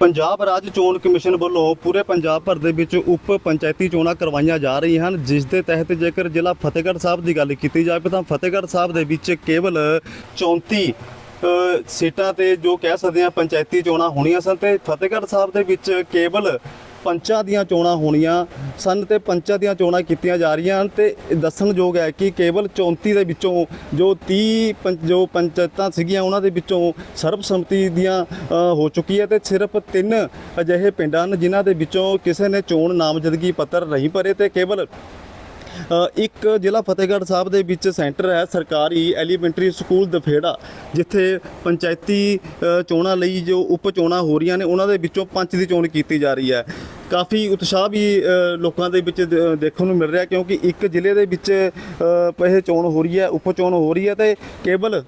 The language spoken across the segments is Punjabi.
ਪੰਜਾਬ ਰਾਜ ਚੋਣ ਕਮਿਸ਼ਨ ਵੱਲੋਂ ਪੂਰੇ ਪੰਜਾਬ ਭਰ ਦੇ ਵਿੱਚ ਉਪ ਪੰਚਾਇਤੀ ਚੋਣਾਂ ਕਰਵਾਈਆਂ ਜਾ ਰਹੀਆਂ ਹਨ, ਜਿਸ ਦੇ ਤਹਿਤ ਜੇਕਰ ਜ਼ਿਲ੍ਹਾ ਫਤਿਹਗੜ੍ਹ ਸਾਹਿਬ ਦੀ ਗੱਲ ਕੀਤੀ ਜਾਵੇ ਤਾਂ ਫਤਿਹਗੜ੍ਹ ਸਾਹਿਬ ਦੇ ਵਿੱਚ ਕੇਵਲ 34 ਸੀਟਾਂ ਤੇ ਜੋ ਕਹਿ ਸਕਦੇ ਆ ਪੰਚਾਇਤੀ ਚੋਣਾਂ ਹੋਣੀਆਂ ਸਨ ਤੇ ਫਤਿਹਗੜ੍ਹ ਸਾਹਿਬ ਦੇ ਵਿੱਚ ਕੇਵਲ ਪੰਚਾਂ ਦੀਆਂ ਚੋਣਾਂ ਹੋਣੀਆਂ ਸਨ ਤੇ ਪੰਚਾਂ ਦੀਆਂ ਚੋਣਾਂ ਕੀਤੀਆਂ ਜਾ ਰਹੀਆਂ ਹਨ ਤੇ ਦੱਸਣਯੋਗ ਹੈ ਕਿ ਕੇਵਲ 34 ਦੇ ਵਿੱਚੋਂ ਜੋ 30 ਪੰਚ- ਜੋ ਪੰਚਾਇਤਾਂ ਸੀਗੀਆਂ ਉਹਨਾਂ ਦੇ ਵਿੱਚੋਂ ਸਰਬਸੰਮਤੀ ਦੀਆਂ ਹੋ ਚੁੱਕੀ ਹੈ ਤੇ ਸਿਰਫ ਤਿੰਨ ਅਜਿਹੇ ਪਿੰਡ ਹਨ ਜਿਨ੍ਹਾਂ ਦੇ ਵਿੱਚੋਂ ਕਿਸੇ ਨੇ ਚੋਣ ਨਾਮਜ਼ਦਗੀ ਪੱਤਰ ਨਹੀਂ ਭਰੇ ਤੇ ਕੇਵਲ ਇੱਕ ਜ਼ਿਲ੍ਹਾ ਫਤਿਹਗੜ੍ਹ ਸਾਹਿਬ ਦੇ ਵਿੱਚ ਸੈਂਟਰ ਹੈ ਸਰਕਾਰੀ ਐਲੀਮੈਂਟਰੀ ਸਕੂਲ ਦਫੇੜਾ, ਜਿੱਥੇ ਪੰਚਾਇਤੀ ਚੋਣਾਂ ਲਈ ਜੋ ਉਪ ਚੋਣਾਂ ਹੋ ਰਹੀਆਂ ਨੇ ਉਹਨਾਂ ਦੇ ਵਿੱਚੋਂ ਪੰਚ ਦੀ ਚੋਣ ਕੀਤੀ ਜਾ ਰਹੀ ਹੈ। ਕਾਫੀ ਉਤਸ਼ਾਹ ਵੀ ਲੋਕਾਂ ਦੇ ਵਿੱਚ ਦੇਖਣ ਨੂੰ ਮਿਲ ਰਿਹਾ ਕਿਉਂਕਿ ਇੱਕ ਜ਼ਿਲ੍ਹੇ ਦੇ ਵਿੱਚ ਇਹ ਚੋਣ ਹੋ ਰਹੀ ਹੈ ਉਪ ਚੋਣ ਹੋ ਰਹੀ ਹੈ ਤੇ ਕੇਵਲ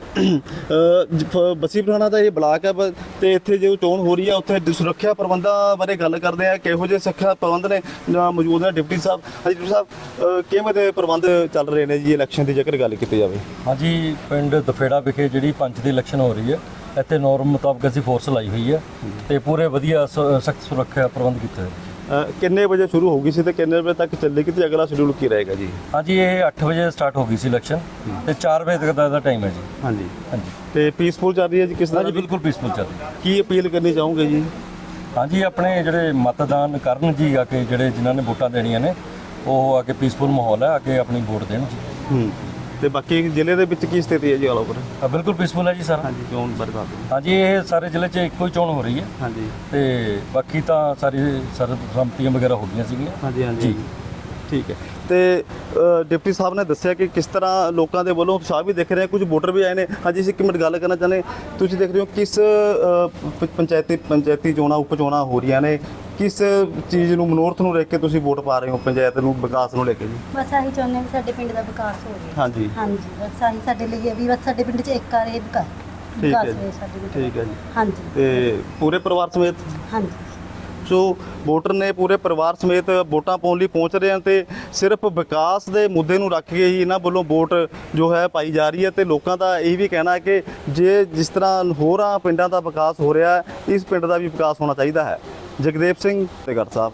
ਬਸੀ ਪਠਾਣਾ ਦਾ ਇਹ ਬਲਾਕ ਹੈ ਤੇ ਇੱਥੇ ਜੋ ਚੋਣ ਹੋ ਰਹੀ ਹੈ ਉੱਥੇ ਸੁਰੱਖਿਆ ਪ੍ਰਬੰਧਾਂ ਬਾਰੇ ਗੱਲ ਕਰਦੇ ਆ ਕਿਹੋ ਜਿਹੇ ਸੁਰੱਖਿਆ ਪ੍ਰਬੰਧ ਨੇ ਜਾਂ ਮੌਜੂਦ ਨੇ ਡਿਪਟੀ ਸਾਹਿਬ। ਹਾਂਜੀ ਡਿਪਟੀ ਸਾਹਿਬ ਕਿਵੇਂ ਦੇ ਪ੍ਰਬੰਧ ਚੱਲ ਰਹੇ ਨੇ ਜੀ ਇਲੈਕਸ਼ਨ ਦੀ ਜੇਕਰ ਗੱਲ ਕੀਤੀ ਜਾਵੇ? ਹਾਂਜੀ ਪਿੰਡ ਦਫੇੜਾ ਵਿਖੇ ਜਿਹੜੀ ਪੰਚ ਦੀ ਇਲੈਕਸ਼ਨ ਹੋ ਰਹੀ ਹੈ ਇੱਥੇ ਨੋਰਮ ਮੁਤਾਬਕ ਅਸੀਂ ਫੋਰਸ ਲਾਈ ਹੋਈ ਹੈ ਤੇ ਪੂਰੇ ਵਧੀਆ ਸਖਤ ਸੁਰੱਖਿਆ ਪ੍ਰਬੰਧ ਕੀਤੇ ਹੋਏ ਕਿੰਨੇ ਵਜੇ ਸ਼ੁਰੂ ਹੋਊਗੀ ਸੀ ਤੇ ਕਿੰਨੇ ਵਜੇ ਤੱਕ ਚੱਲੇਗੀ ਤੇ ਅਗਲਾ ਸ਼ਡਿਊਲ ਕੀ ਰਹੇਗਾ ਜੀ? ਹਾਂਜੀ ਇਹ 8 ਵਜੇ ਸਟਾਰਟ ਹੋ ਗਈ ਸੀ ਇਲੈਕਸ਼ਨ ਤੇ 4 ਵਜੇ ਤੱਕ ਦਾ ਟਾਈਮ ਹੈ ਜੀ। ਹਾਂਜੀ। ਹਾਂਜੀ। ਤੇ ਪੀਸਫੁਲ ਚੱਲ ਰਹੀ ਹੈ ਜੀ ਕਿਸ ਤਰ੍ਹਾਂ ਹਾਂਜੀ ਬਿਲਕੁਲ ਪੀਸਫੁਲ ਚੱਲ ਰਹੀ ਹੈ। ਕੀ ਅਪੀਲ ਕਰਨੀ ਚਾਹੋਗੇ ਜੀ? ਹਾਂਜੀ ਆਪਣੇ ਜਿਹੜੇ ਮਤਦਾਨ ਕਰਨ ਜੀ ਆ ਕੇ ਜਿਹੜੇ ਜਿਨ੍ਹਾਂ ਨੇ ਵੋਟਾਂ ਦੇਣੀਆਂ ਨੇ ਉਹ ਆ ਕੇ ਪੀਸਫੁਲ ਮਾਹੌਲ ਹੈ ਆ ਕੇ ਆਪਣੀ ਵੋਟ ਦੇਣ ਜੀ। ਹੂੰ। ਤੇ ਬਾਕੀ ਜ਼ਿਲ੍ਹੇ ਦੇ ਵਿੱਚ ਕੀ ਸਥਿਤੀ ਹੈ ਜੀ ਆਲ ਓਵਰ ਆ, ਬਿਲਕੁਲ ਪੀਸਫੁਲ ਹੈ ਜੀ ਸਾਰਾ। ਹਾਂਜੀ ਚੋਣ ਬਾਰੇ ਦੱਸ ਦਿਓ ਹਾਂਜੀ ਇਹ ਸਾਰੇ ਜ਼ਿਲ੍ਹੇ 'ਚ ਇੱਕੋ ਹੀ ਚੋਣ ਹੋ ਰਹੀ ਹੈ। ਹਾਂਜੀ। ਤੇ ਬਾਕੀ ਤਾਂ ਸਾਰੀ ਸਰਬਸੰਮਤੀਆਂ ਵਗੈਰਾ ਹੋ ਗਈਆਂ ਸੀਗੀਆਂ। ਹਾਂਜੀ ਹਾਂਜੀ ਜੀ। ਠੀਕ ਹੈ। ਤੇ ਅ, ਡਿਪਟੀ ਸਾਹਿਬ ਨੇ ਦੱਸਿਆ ਕਿ ਕਿਸ ਤਰ੍ਹਾਂ ਲੋਕਾਂ ਦੇ ਵੱਲੋਂ ਉਤਸ਼ਾਹ ਵੀ ਦਿਖ ਰਿਹਾ ਕੁਝ ਵੋਟਰ ਵੀ ਆਏ ਨੇ। ਹਾਂਜੀ ਅਸੀਂ ਇੱਕ ਮਿੰਟ ਗੱਲ ਕਰਨਾ ਚਾਹੁੰਦੇ ਤੁਸੀਂ ਦੇਖ ਰਹੇ ਹੋ ਕਿਸ ਅ, ਪ- ਪੰਚਾਇਤੀ ਪੰਚਾਇਤੀ ਚੋਣਾਂ ਉਪ ਚੋਣਾਂ ਹੋ ਰਹੀਆਂ ਨੇ। ਕਿਸ ਚੀਜ਼ ਨੂੰ ਮਨੋਰਥ ਨੂੰ ਲੈ ਕੇ ਤੁਸੀਂ ਵੋਟ ਪਾ ਰਹੇ ਹੋ ਪੰਚਾਇਤ ਨੂੰ ਵਿਕਾਸ ਨੂੰ ਲੈ ਕੇ ਜੀ? ਬਸ ਆਹੀ ਚਾਹੁੰਦੇ ਹਾਂ ਸਾਡੇ ਪਿੰਡ ਦਾ ਵਿਕਾਸ ਹੋ ਜਾਵੇ ਹਾਂਜੀ। ਹਾਂਜੀ ਬਸ ਆਹੀ ਸਾਡੇ ਲਈ ਹੈ ਵੀ ਬਸ ਸਾਡੇ ਪਿੰਡ 'ਚ ਇੱਕ ਆ ਰਹੇ ਵਿਕਾਸ ਠੀਕ ਵਿਕਾਸ ਹੈ ਹੋਏ ਸਾਡੇ ਪਿੰਡ ਠੀਕ ਹੈ ਜੀ। ਹਾਂਜੀ। ਤੇ ਪੂਰੇ ਪਰਿਵਾਰ ਸਮੇਤ? ਹਾਂਜੀ। ਸੋ ਵੋਟਰ ਨੇ ਪੂਰੇ ਪਰਿਵਾਰ ਸਮੇਤ ਵੋਟਾਂ ਪਾਉਣ ਲਈ ਪਹੁੰਚ ਰਹੇ ਹਨ ਤੇ ਸਿਰਫ ਵਿਕਾਸ ਦੇ ਮੁੱਦੇ ਨੂੰ ਰੱਖ ਕੇ ਹੀ ਇਹਨਾਂ ਵੱਲੋਂ ਵੋਟ ਜੋ ਹੈ ਪਾਈ ਜਾ ਰਹੀ ਹੈ ਤੇ ਲੋਕਾਂ ਦਾ ਇਹ ਵੀ ਕਹਿਣਾ ਹੈ ਕਿ ਜੇ ਜਿਸ ਤਰ੍ਹਾਂ ਹੋਰਾਂ ਪਿੰਡਾਂ ਦਾ ਵਿਕਾਸ ਹੋ ਰਿਹਾ ਹੈ ਇਸ ਪਿੰਡ ਦਾ ਵੀ ਵਿਕਾਸ ਹੋਣਾ ਚਾਹੀਦਾ ਹੈ। ਜਗਦੇਵ ਸਿੰਘ ਤੇ ਸਾਹਿਬ।